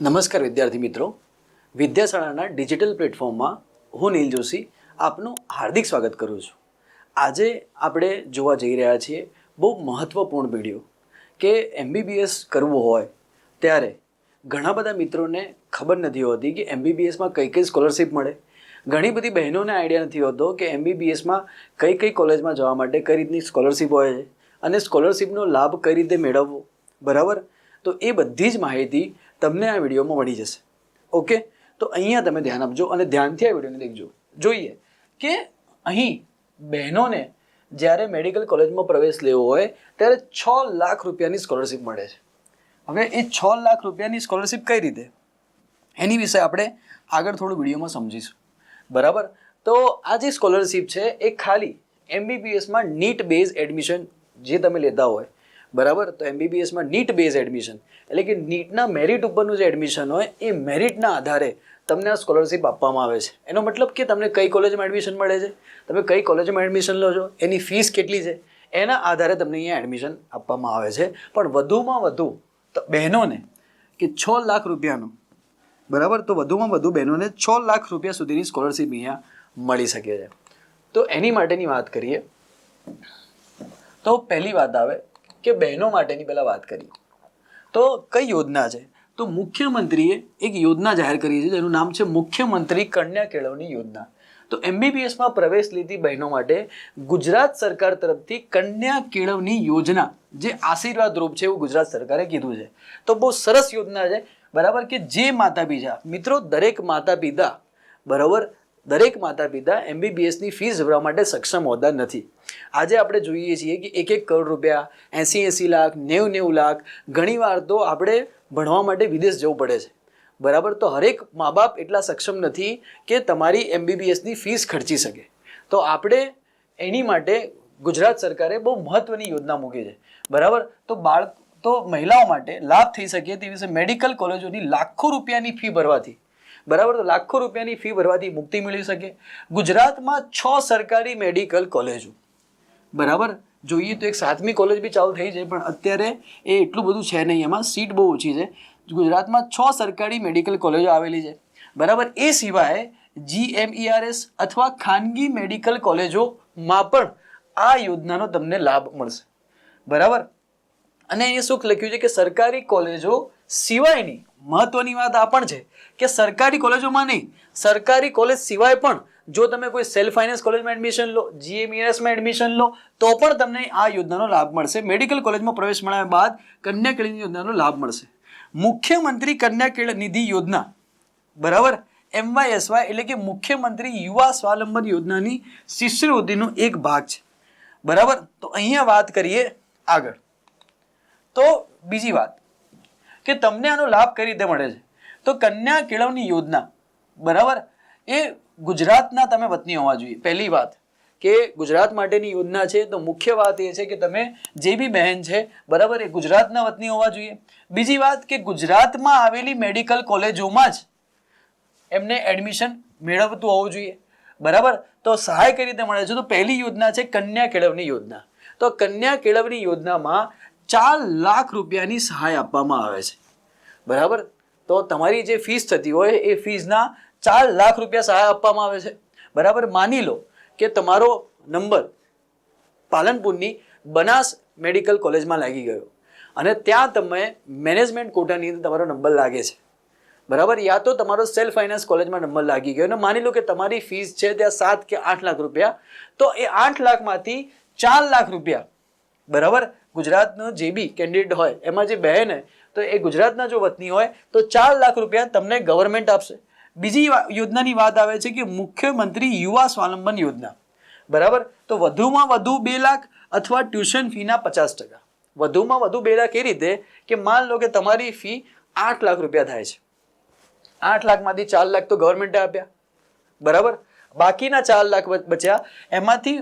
નમસ્કાર વિદ્યાર્થી મિત્રો. વિદ્યાશાળાના ડિજિટલ પ્લેટફોર્મમાં હું નીલ જોશી આપનું હાર્દિક સ્વાગત કરું છું. આજે આપણે જોવા જઈ રહ્યા છીએ બહુ મહત્ત્વપૂર્ણ વીડિયો કે એમબીબીએસ કરવું હોય ત્યારે ઘણા બધા મિત્રોને ખબર નથી હોતી કે એમબીબીએસમાં કઈ કઈ સ્કોલરશિપ મળે. ઘણી બધી બહેનોને આઈડિયા નથી હોતો કે એમબીબીએસમાં કઈ કઈ કોલેજમાં જવા માટે કઈ રીતની સ્કોલરશિપ હોય છે અને સ્કોલરશિપનો લાભ કઈ રીતે મેળવવો. બરાબર? તો એ બધી જ માહિતી તમને આ વિડીયોમાં મળી જશે. ઓકે તો અહીંયા તમે ધ્યાન આપજો અને ધ્યાનથી આ વિડીયોને દેખજો. જોઈએ કે અહીં બહેનોને જ્યારે મેડિકલ કોલેજમાં પ્રવેશ લેવો હોય, ત્યારે છ લાખ રૂપિયાની સ્કોલરશિપ મળે છે. હવે એ છ લાખ રૂપિયાની સ્કોલરશિપ કઈ રીતે? એની વિશે આપણે આગળ થોડું વિડીયોમાં સમજીશું. બરાબર? તો આ જે સ્કોલરશિપ છે, એ ખાલી એમબીબીએસમાં નીટ બેઝ એડમિશન જે તમે લેતા હોય બરાબર? તો એમબીબીએસમાં નીટ બેઝ એડમિશન એટલે કે નીટના મેરિટ ઉપરનું જે એડમિશન હોય, એ મેરિટના આધારે તમને આ સ્કોલરશિપ આપવામાં આવે છે. એનો મતલબ કે તમને કઈ કોલેજમાં એડમિશન મળે છે? તમે કઈ કોલેજમાં એડમિશન લો છો? એની ફીસ કેટલી છે? એના આધારે તમને અહીંયા એડમિશન આપવામાં આવે છે. પણ વધુમાં વધુ બહેનોને કે છ લાખ રૂપિયાનું, બરાબર? તો વધુમાં વધુ બહેનોને છ લાખ રૂપિયા સુધીની સ્કોલરશિપ અહીંયા મળી શકે છે. તો એની માટેની વાત કરીએ. તો પહેલી વાત આવે કે બહેનો માટેની પહેલાં વાત કરીએ. તો કઈ યોજના છે? તો મુખ્યમંત્રીએ એક યોજના જાહેર કરી છે, જેનું નામ છે મુખ્યમંત્રી કન્યા કેળવણી યોજના. તો એમબીબીએસમાં પ્રવેશ લીધી બહેનો માટે ગુજરાત સરકાર તરફથી કન્યા કેળવણી યોજના, જે આશીર્વાદ રૂપ છે એવું ગુજરાત સરકારે કીધું છે. તો બહુ સરસ યોજના છે. બરાબર કે જે માતા પિતા મિત્રો, દરેક માતા પિતા બરાબર દરેક માતા પિતા એમબીબીએસની ફીસ ભરવા માટે સક્ષમ હોતા નથી. આજે આપણે જોઈએ છીએ કે એક એક કરોડ રૂપિયા, એંસી એંસી લાખ, નેવું નેવું લાખ ઘણીવાર તો આપણે ભણવા માટે વિદેશ જવું પડે છે. બરાબર? તો હરેક મા બાપ એટલા સક્ષમ નથી કે તમારી એમબીબીએસની ફીસ ખર્ચી શકે. તો આપણે એની માટે ગુજરાત સરકારે બહુ મહત્ત્વની યોજના મૂકી છે. બરાબર? તો બાળક, તો મહિલાઓ માટે લાભ થઈ શકે તેવી છે મેડિકલ કોલેજોની લાખો રૂપિયાની ફી ભરવાથી. બરાબર? તો લાખો રૂપિયાની ફી ભરવાથી મુક્તિ મેળવી શકે. ગુજરાતમાં છ સરકારી મેડિકલ કોલેજો બરાબર? જોઈએ તો એક સાતમી કોલેજ બી ચાલુ થઈ જાય પણ અત્યારે એ એટલું બધું છે નહીં. એમાં સીટ બહુ ઓછી છે. ગુજરાતમાં છ સરકારી મેડિકલ કોલેજો આવેલી છે. બરાબર? એ સિવાય જીએમઈઆરએસ અથવા ખાનગી મેડિકલ કોલેજોમાં પણ આ યોજનાનો તમને લાભ મળશે. બરાબર? અને અહીંયા શું લખ્યું છે કે સરકારી કોલેજો સિવાયની મહત્વની વાત આ પણ છે કે સરકારી કોલેજોમાં નહીં, સરકારી કોલેજ સિવાય પણ જો તમે કોઈ સેલ્ફ ફાઇનાન્સ કોલેજમાં એડમિશન લો, જીએમઈએસમાં એડમિશન લો, તો પણ તમને આ યોજનાનો લાભ મળશે. મેડિકલ કોલેજમાં પ્રવેશ મળ્યા બાદ કન્યા કેળવણી યોજનાનો લાભ મળશે. મુખ્યમંત્રી કન્યા કેળ નિધિ યોજના, બરાબર? એમવાયએસવાય એટલે કે મુખ્યમંત્રી યુવા સ્વાવલંબન યોજનાની શિષ્યવૃત્તિનો એક ભાગ છે. બરાબર? તો અહીંયા વાત કરીએ આગળ. તો બીજી વાત. કે તમને આનો લાભ કઈ રીતે મળે છે? તો કન્યા કેળવણી યોજના, બરાબર? એ ગુજરાતના તમે વતની હોવા જોઈએ. પહેલી વાત કે ગુજરાત માટેની યોજના છે, તો મુખ્ય વાત એ છે કે તમે જે બી બહેન છે, બરાબર, એ ગુજરાતના વતની હોવા જોઈએ. બીજી વાત કે ગુજરાતમાં આવેલી મેડિકલ કોલેજોમાં જ એમને એડમિશન મેળવતું હોવું જોઈએ. બરાબર? તો સહાય કઈ રીતે મળે છે? તો પહેલી યોજના છે કન્યા કેળવણી યોજના. તો કન્યા કેળવણી યોજનામાં ચાર લાખ રૂપિયાની સહાય આપવામાં આવે છે. બરાબર? તો તમારી જે ફીસ થતી હોય એ ફીસના ચાર લાખ રૂપિયા સહાય આપવામાં આવે છે. બરાબર? માની લો કે તમારો નંબર પાલનપુરની બનાસ મેડિકલ કોલેજમાં લાગી ગયો અને ત્યાં તમે મેનેજમેન્ટ કોટાની અંદર તમારો નંબર લાગે છે. બરાબર? યા તો તમારો સેલ્ફ ફાઇનાન્સ કોલેજમાં નંબર લાગી ગયો અને માની લો કે તમારી ફીસ છે ત્યાં સાત કે આઠ લાખ રૂપિયા. તો એ આઠ લાખમાંથી ચાર લાખ રૂપિયા બરાબર? ગુજરાતનો જે બી કેન્ડિડેટ હોય, એમાં જે બહેન તો એ ગુજરાતના જો વતની હોય, તો ચાર લાખ રૂપિયા તમને ગવર્મેન્ટ આપશે. બીજી યોજનાની વાત આવે છે કે મુખ્યમંત્રી યુવા સ્વાવલંબન યોજના. બરાબર? તો વધુમાં વધુ બે લાખ અથવા ટ્યુશન ફીના પચાસ ટકા. વધુમાં વધુ બે લાખ એ રીતે કે માન લો કે તમારી ફી આઠ લાખ રૂપિયા થાય છે. આઠ લાખમાંથી ચાર લાખ તો ગવર્મેન્ટે આપ્યા. બરાબર? બાકીના ચાર લાખ બચ્યા, એમાંથી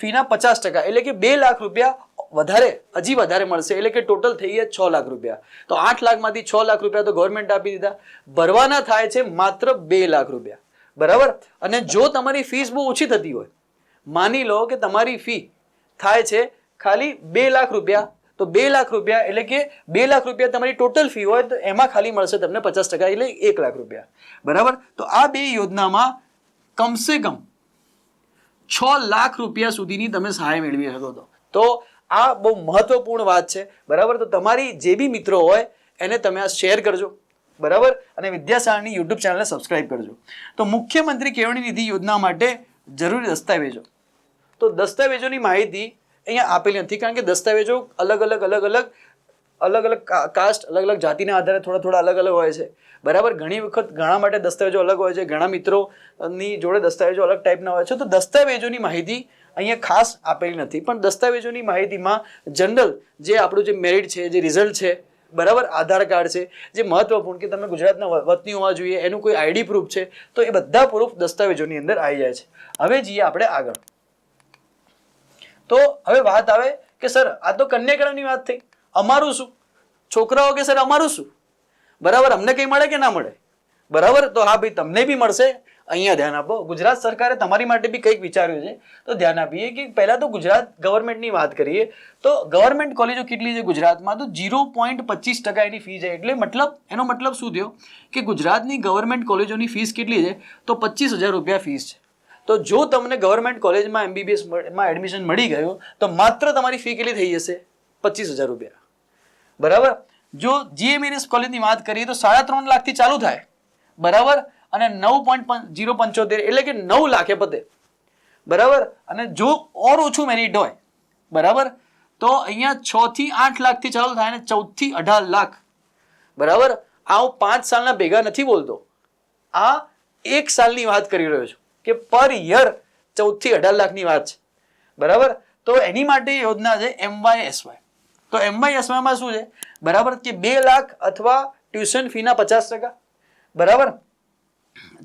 ફીના પચાસ ટકા, એટલે કે બે લાખ રૂપિયા વધારે, હજી વધારે મળશે. એટલે કે ટોટલ થઈ ગયા છ લાખ રૂપિયા. તો આઠ લાખમાંથી છ લાખ રૂપિયા તો ગવર્મેન્ટ આપી દીધા. ભરવાના થાય છે માત્ર બે લાખ રૂપિયા. બરાબર? અને જો તમારી ફીસ બહુ ઓછી થતી હોય, માની લો કે તમારી ફી થાય છે ખાલી બે લાખ રૂપિયા. તો બે લાખ રૂપિયા એટલે કે બે લાખ રૂપિયા તમારી ટોટલ ફી હોય તો એમાં ખાલી મળશે તમને પચાસ ટકા એટલે એક લાખ રૂપિયા. બરાબર? તો આ બે યોજનામાં કમસે કમ છ લાખ રૂપિયા સુધીની તમે સહાય મેળવી શકો છો. તો આ બહુ મહત્વપૂર્ણ વાત છે. બરાબર? તો તમારી જે બી મિત્રો હોય, એને તમે આ શેર કરજો. બરાબર? અને વિદ્યાસાગરની યુટ્યુબ ચેનલને સબસ્ક્રાઇબ કરજો. તો મુખ્યમંત્રી કેળવણી નિધિ યોજના માટે જરૂરી દસ્તાવેજો. તો દસ્તાવેજોની માહિતી અહીંયા આપેલી નથી, કારણ કે દસ્તાવેજો અલગ અલગ અલગ અલગ અલગ અલગ કાસ્ટ અલગ અલગ જાતિના આધારે થોડા થોડા અલગ અલગ હોય છે. બરાબર? ઘણી વખત ઘણા માટે દસ્તાવેજો અલગ હોય છે, ઘણા મિત્રોની જોડે દસ્તાવેજો અલગ ટાઈપના હોય છે. તો દસ્તાવેજોની માહિતી અહીંયા ખાસ આપેલી નથી, પણ દસ્તાવેજોની માહિતીમાં જનરલ જે આપણું જે મેરિટ છે, જે રિઝલ્ટ છે, બરાબર આધાર કાર્ડ છે, જે મહત્વપૂર્ણ કે તમે ગુજરાતના વતની હોવા જોઈએ, એનું કોઈ આઈડી પ્રૂફ છે, તો એ બધા પ્રૂફ દસ્તાવેજોની અંદર આવી જાય છે. હવે જઈએ આપણે આગળ. તો હવે વાત આવે કે સર, આ તો કન્યાકરણની વાત થઈ. અમારું શું? છોકરાઓ કે સર, અમારું શું? બરાબર, અમને કંઈ મળે કે ના મળે? બરાબર, તો હા ભાઈ, તમને બી મળશે. અહીંયા ધ્યાન આપો. ગુજરાત સરકારે તમારી માટે બી કંઈક વિચાર્યું છે. તો ધ્યાન આપીએ કે પહેલાં તો ગુજરાત ગવર્મેન્ટની વાત કરીએ. તો ગવર્મેન્ટ કોલેજો કેટલી છે ગુજરાતમાં? તો ઝીરો પોઈન્ટ પચીસ ટકા એની ફી છે. એટલે મતલબ, એનો મતલબ શું થયો? કે ગુજરાતની ગવર્મેન્ટ કોલેજોની ફીસ કેટલી છે? તો પચીસ હજાર રૂપિયા ફીસ છે. તો જો તમને ગવર્મેન્ટ કોલેજમાં એમબીબીએસમાં એડમિશન મળી ગયું, તો માત્ર તમારી ફી કેટલી થઈ જશે? પચીસ હજાર રૂપિયા. બરાબર? જો જીએમએનએસ કોલેજની વાત કરીએ તો સાડા ત્રણ લાખથી ચાલુ થાય. બરાબર? અને નવ પોઈન્ટ જીરો પંચોતેર એટલે કે નવ લાખે પતે બરાબર? અને જો ઓર ઓછું મેરિટ હોય, બરાબર? તો અહીંયા છ થી આઠ લાખથી ચાલુ થાય અને ચૌદથી અઢાર લાખ. બરાબર? આ હું પાંચ સાલના ભેગા નથી બોલતો. આ એક સાલની વાત કરી રહ્યો છું કે પર યર ચૌદથી અઢાર લાખની વાત છે. બરાબર? તો એની માટે યોજના છે એમવાય એસવાય તો એમવાય એસવાયમાં શું છે? બરાબર? કે બે લાખ અથવા ટ્યુશન ફીના પચાસ ટકા. બરાબર?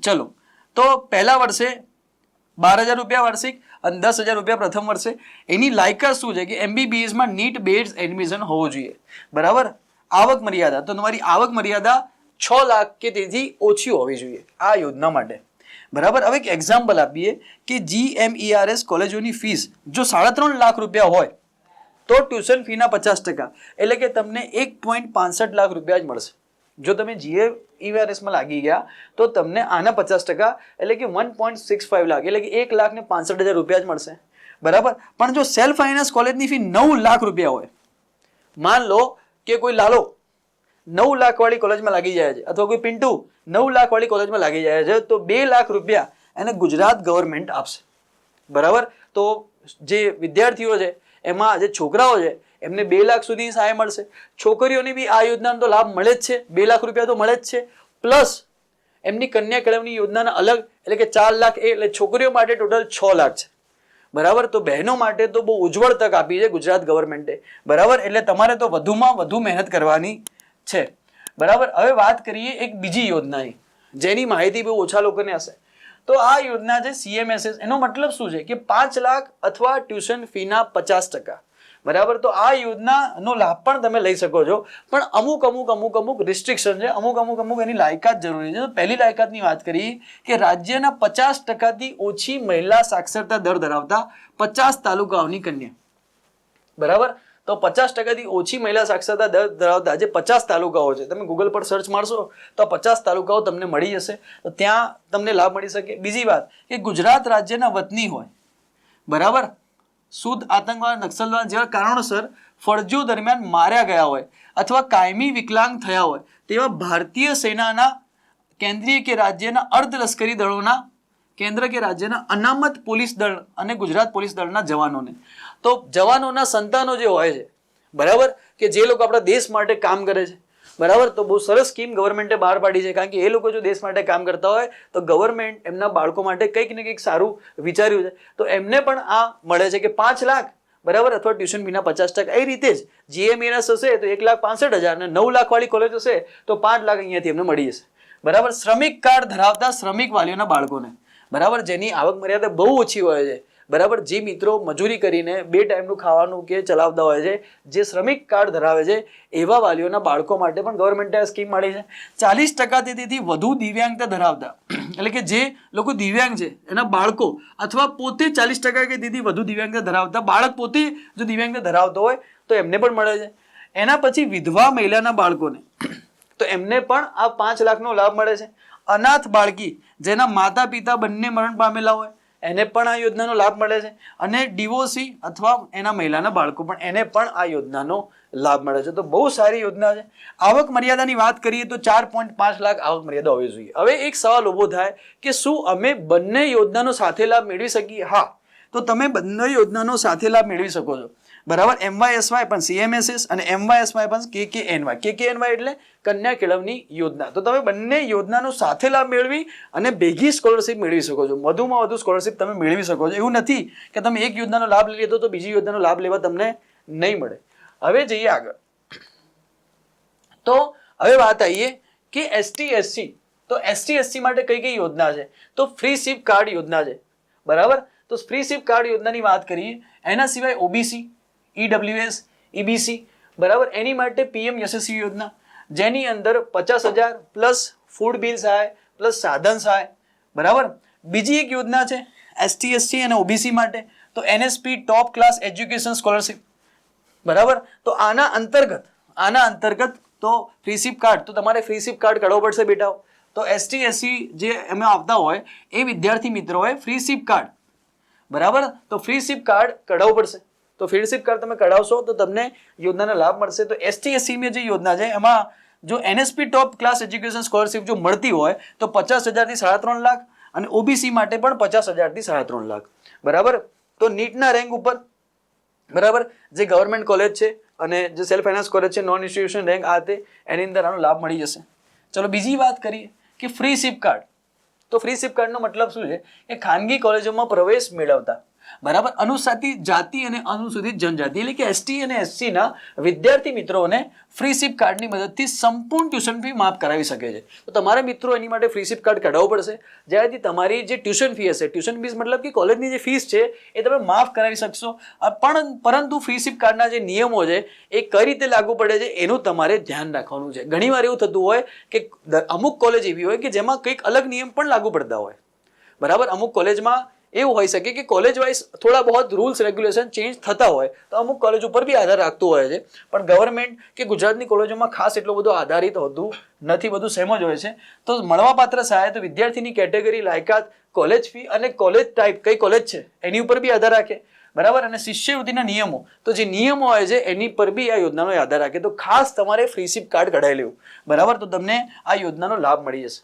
ચલો, તો પહેલા વર્ષે બાર હજાર રૂપિયા વાર્ષિક અને દસ હજાર રૂપિયા પ્રથમ વર્ષે. એની લાયકાત શું છે કે એમબીબીએસમાં નીટ બેઝ એડમિશન હોવું જોઈએ. બરાબર? આવક મર્યાદા. તો તમારી આવક મર્યાદા છ લાખ કે તેથી ઓછી હોવી જોઈએ આ યોજના માટે. બરાબર? હવે એક એક્ઝામ્પલ આપીએ કે જીએમઈઆરએસ કોલેજોની ફીસ જો સાડા ત્રણ લાખ રૂપિયા હોય, તો ટ્યુશન ફીના પચાસ ટકા. એટલે કે તમને એક પોઈન્ટ પાંસઠ લાખ રૂપિયા જ મળશે. જો તમે જીએ ઈવીઆરએસમાં લાગી ગયા, તો તમને આના પચાસ ટકા એટલે કે one point six five lakh, એટલે કે એક લાખ ને પાંસઠ હજાર રૂપિયા જ મળશે. બરાબર? પણ જો સેલ્ફ ફાઇનાન્સ કોલેજની ફી નવ લાખ રૂપિયા હોય, માન લો કે કોઈ લાલો, નવ લાખવાળી કોલેજમાં લાગી જાય છે, અથવા કોઈ પિન્ટુ, નવ લાખવાળી કોલેજમાં લાગી જાય છે, તો બે લાખ રૂપિયા એને ગુજરાત ગવર્મેન્ટ આપશે. બરાબર? તો જે વિદ્યાર્થીઓ છે, એમાં જે છોકરાઓ છે એમને બે લાખ સુધી સહાય મળશે. છોકરીઓને બી આ યોજનાનો તો લાભ મળે જ છે. બે લાખ રૂપિયા તો મળે જ છે. પ્લસ, એમની કન્યા કેળવણી યોજનાના અલગ, એટલે કે ચાર લાખ એ, એટલે છોકરીઓ માટે ટોટલ છ લાખ છે. બરાબર? તો બહેનો માટે તો બહુ ઉજ્જવળ તક આપી છે ગુજરાત ગવર્મેન્ટે. બરાબર? એટલે તમારે તો વધુમાં વધુ મહેનત કરવાની છે. બરાબર? હવે વાત કરીએ એક બીજી યોજનાની. જેની માહિતી બહુ ઓછા લોકોને હશે. તો આ યોજના છે સીએમએસએસ એનો મતલબ શું છે? કે પાંચ લાખ અથવા ટ્યુશન ફીના પચાસ ટકા. બરાબર? તો આ યોજનાનો લાભ પણ તમે લઈ શકો છો. પણ અમુક અમુક અમુક અમુક રિસ્ટ્રિક્શન છે. અમુક અમુક અમુક એની લાયકાત જરૂરી છે. તો પહેલી લાયકાતની વાત કરી કે રાજ્યના પચાસ ટકાથી ઓછી મહિલા સાક્ષરતા દર ધરાવતા પચાસ તાલુકાઓની કન્યા. બરાબર? તો પચાસ ટકાથી ઓછી મહિલા સાક્ષરતા દર ધરાવતા જે પચાસ તાલુકાઓ છે, તમે ગૂગલ પર સર્ચ મારશો, તો પચાસ તાલુકાઓ તમને મળી જશે. તો ત્યાં તમને લાભ મળી શકે. બીજી વાત કે ગુજરાત રાજ્યના વતની હોય. બરાબર? શુદ્ધ આતંકવાદ નક્સલવાદ જેવા કારણોસર ફરજો દરમિયાન માર્યા ગયા હોય અથવા કાયમી વિકલાંગ થયા હોય તેવા ભારતીય સેનાના કેન્દ્રીય કે રાજ્યના અર્ધલશ્કરી દળોના, કેન્દ્ર કે રાજ્યના અનામત પોલીસ દળ અને ગુજરાત પોલીસ દળના જવાનોને. તો જવાનોના સંતાનો જે હોય છે, બરાબર? કે જે લોકો આપણા દેશ માટે કામ કરે છે. બરાબર? તો બહુ સરસ સ્કીમ ગવર્મેન્ટે બહાર પાડી છે. કારણ કે એ લોકો જો દેશ માટે કામ કરતા હોય, તો ગવર્મેન્ટ એમના બાળકો માટે કંઈક ને કંઈક સારું વિચાર્યું છે. તો એમને પણ આ મળે છે કે પાંચ લાખ, બરાબર? અથવા ટ્યુશન ફીના પચાસ ટકા. એ રીતે જ જીએમએનએસ હશે તો એક લાખ પાસઠ હજાર અને નવ લાખ વાળી કોલેજ હશે તો પાંચ લાખ અહીંયાથી એમને મળી જશે. બરાબર? શ્રમિક કાર્ડ ધરાવતા શ્રમિક વાલીઓના બાળકોને. બરાબર? જેની આવક મર્યાદા બહુ ઓછી હોય છે. બરાબર? જે મિત્રો મજૂરી કરીને બે ટાઈમનું ખાવાનું કે ચલાવતા હોય છે, જે શ્રમિક કાર્ડ ધરાવે છે, એવા વાલીઓના બાળકો માટે પણ ગવર્મેન્ટે આ સ્કીમ મળી છે. ચાલીસ ટકા તેથી વધુ દિવ્યાંગતા ધરાવતા. એટલે કે જે લોકો દિવ્યાંગ છે, એના બાળકો અથવા પોતે ચાલીસ ટકા કે તેથી વધુ દિવ્યાંગતા ધરાવતા, બાળક પોતે જો દિવ્યાંગતા ધરાવતો હોય, તો એમને પણ મળે છે. એના પછી વિધવા મહિલાના બાળકોને. તો એમને પણ આ પાંચ લાખનો લાભ મળે છે. અનાથ બાળકી, જેના માતા પિતા બંને મરણ પામેલા હોય એને પણ આ યોજનાનો લાભ મળે છે. અને ડીઓસી અથવા એના મહિલાના બાળકો પણ એને પણ આ યોજનાનો લાભ મળે છે. તો બહુ સારી યોજના છે. આવક મર્યાદાની વાત કરીએ તો ચાર પોઈન્ટ પાંચ લાખ આવક મર્યાદા હોવી જોઈએ. હવે એક સવાલ ઊભો થાય કે શું અમે બંને યોજનાનો સાથે લાભ મેળવી શકીએ? હા. તો તમે બંને યોજનાનો સાથે લાભ મેળવી શકો છો. બરાબર? એમવાયએસવાય પણ સીએમએસએસ અને એમવાયએસવાય પણ કે કે એનવાય કે કે એનવાય એટલે કન્યા કેળવણી યોજના. તો તમે બંને યોજનાનો સાથે લાભ મેળવી અને ભેગી સ્કોલરશિપ મેળવી શકો છો. વધુમાં વધુ સ્કોલરશિપ તમે મેળવી શકો છો. એવું નથી કે તમે એક યોજનાનો લાભ લઈ લીધો તો બીજી યોજનાનો લાભ લેવા તમને નહીં મળે. હવે જઈએ આગળ. તો હવે વાત આવીએ કે એસટી એસસી તો એસટી એસસી માટે કઈ કઈ યોજના છે? તો ફ્રી સીપ કાર્ડ યોજના છે. બરાબર? તો ફ્રી સીપ કાર્ડ યોજનાની વાત કરીએ. એના સિવાય ઓબીસી ઈડબ્લ્યુએસ ઈબીસી બરાબર એની માટે પીએમ યશસ્વી યોજના જેની અંદર પચાસ હજાર પ્લસ ફૂડ બિલ સહાય પ્લસ સાધન સહાય બરાબર બીજી એક યોજના છે એસટી એસસી અને ઓબીસી માટે તો NSP top class education scholarship બરાબર તો આના અંતર્ગત આના અંતર્ગત તો ફ્રી સિપ કાર્ડ તો તમારે ફ્રી સિપ કાર્ડ કાઢવો પડશે બેટા તો એસટી એસસી જે એમાં આવતા હોય, એ વિદ્યાર્થી મિત્રોએ ફ્રી સિપ કાર્ડ બરાબર? તો ફ્રી સિપ કાર્ડ કઢાવવું પડશે. તો સિપ કાર્ડ તમે કઢાવશો, તો તમને યોજનાનો લાભ મળશે. તો એસટી એસસીમાં જે યોજના છે, એમાં જો NSP top class education scholarship જો મળતી હોય, તો પચાસ હજારથી સાડા ત્રણ લાખ અને ઓબીસી માટે પણ પચાસ હજારથી સાડા ત્રણ લાખ. બરાબર? તો નીટના રેન્ક ઉપર, બરાબર? જે ગવર્મેન્ટ કોલેજ છે અને જે સેલ્ફ ફાઇનાન્સ કોલેજ છે નોન ઇન્સ્ટિટ્યુશન રેન્ક આ તે, એની અંદર આનો લાભ મળી જશે. ચલો બીજી વાત કરીએ કે ફ્રી સિપ કાર્ડ તો ફ્રી સિપ કાર્ડનો મતલબ શું છે? કે ખાનગી કોલેજોમાં પ્રવેશ મેળવતા. બરાબર? અનુસાતી જાતિ અને અનુસૂચિત જનજાતિ. એટલે કે એસટી અને એસસીના વિદ્યાર્થી મિત્રોને ફ્રી સિપ કાર્ડની મદદથી સંપૂર્ણ ટ્યુશન ફી માફ કરાવી શકે છે. તો તમારે મિત્રો એની માટે ફ્રી સિપ કાર્ડ કઢાવવું પડશે. જ્યાંથી તમારી જે ટ્યુશન ફી હશે ટ્યુશન ફીસ મતલબ કે કોલેજની જે ફીસ છે, એ તમે માફ કરાવી શકશો. પણ પરંતુ ફ્રી સિપ કાર્ડના જે નિયમો છે, એ કઈ રીતે લાગુ પડે છે, એનું તમારે ધ્યાન રાખવાનું છે. ઘણીવાર એવું થતું હોય કે અમુક કોલેજ એવી હોય કે જેમાં કંઈક અલગ નિયમ પણ લાગુ પડતા હોય. બરાબર? અમુક કોલેજમાં એવું હોઈ શકે કે કોલેજ વાઇઝ થોડા બહોત રૂલ્સ રેગ્યુલેશન ચેન્જ થતા હોય તો અમુક કોલેજ ઉપર બી આધાર રાખતું હોય છે. પણ ગવર્મેન્ટ કે ગુજરાતની કોલેજોમાં ખાસ એટલું બધું આધારિત હોતું નથી, બધું સેમ જ હોય છે. તો મળવાપાત્ર સહાય તો વિદ્યાર્થીની કેટેગરી લાયકાત કોલેજ ફી અને કોલેજ ટાઈપ કઈ કોલેજ છે? એની ઉપર બી આધાર રાખે. બરાબર? અને શિષ્યવૃત્તિના નિયમો. તો જે નિયમો હોય છે, એની પર બી આ યોજનાનો આધાર રાખે. તો ખાસ તમારે ફ્રી સિપ કાર્ડ કઢાવી લેવું. બરાબર? તો તમને આ યોજનાનો લાભ મળી જશે.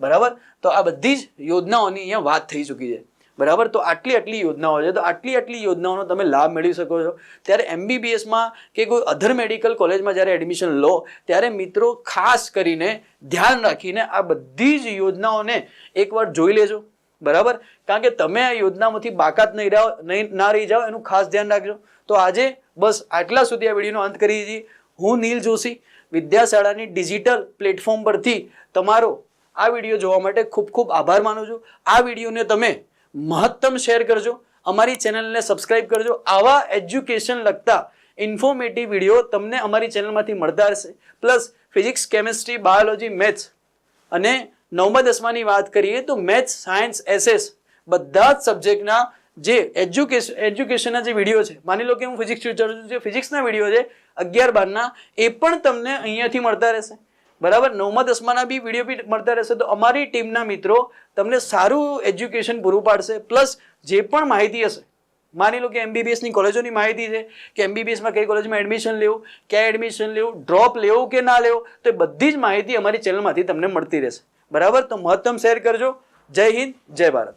બરાબર? તો આ બધી જ યોજનાઓની અહીંયા વાત થઈ ચૂકી છે. બરાબર? તો આટલી આટલી યોજનાઓ છે. તો આટલી આટલી યોજનાઓનો તમે લાભ મેળવી શકો છો. ત્યારે એમબીબીએસમાં કે કોઈ અધર મેડિકલ કોલેજમાં જ્યારે એડમિશન લો, ત્યારે મિત્રો ખાસ કરીને ધ્યાન રાખીને આ બધી જ યોજનાઓને એકવાર જોઈ લેજો. બરાબર? કારણ કે તમે આ યોજનામાંથી બાકાત નહીં રહો, નહીં, ના રહી જાઓ, એનું ખાસ ધ્યાન રાખજો. તો આજે બસ આટલા સુધી આ વિડીયોનો અંત કરી દીધી. હું નીલ જોશી, વિદ્યાશાળાની ડિજિટલ પ્લેટફોર્મ પરથી તમારો આ વીડિયો જોવા માટે ખૂબ ખૂબ આભાર માનું છું. આ વિડીયોને તમે મહત્તમ શેર કરજો. અમારી ચેનલને સબસ્ક્રાઇબ કરજો. આવા એજ્યુકેશન લગતા ઇન્ફોર્મેટિવ વીડિયો તમને અમારી ચેનલમાંથી મળતા રહેશે plus physics chemistry biology maths અને નવમા, દસમાની વાત કરીએ તો મેથ્સ સાયન્સ એસએસ બધા જ સબ્જેક્ટના જે એજ્યુકેશન એજ્યુકેશનના જે વીડિયો છે, માની લો કે હું ફિઝિક્સ ટીચર છું, જે ફિઝિક્સના વીડિયો છે, અગિયાર બારના, એ પણ તમને અહીંયાથી મળતા રહેશે. બરાબર? નવમા, દસમાના બી વીડિયો બી મળતા રહેશે. તો અમારી ટીમના મિત્રો તમને સારું એજ્યુકેશન પૂરું પાડશે. પ્લસ જે પણ માહિતી હશે, માની લો કે એમબીબીએસની કોલેજોની માહિતી છે, કે એમબીબીએસમાં કઈ કોલેજમાં એડમિશન લેવું, ક્યાં એડમિશન લેવું ડ્રોપ લેવું કે ના લેવું, તો એ બધી જ માહિતી અમારી ચેનલમાંથી તમને મળતી રહેશે. બરાબર? તો મહત્તમ શેર કરજો. જય હિન્દ, જય ભારત.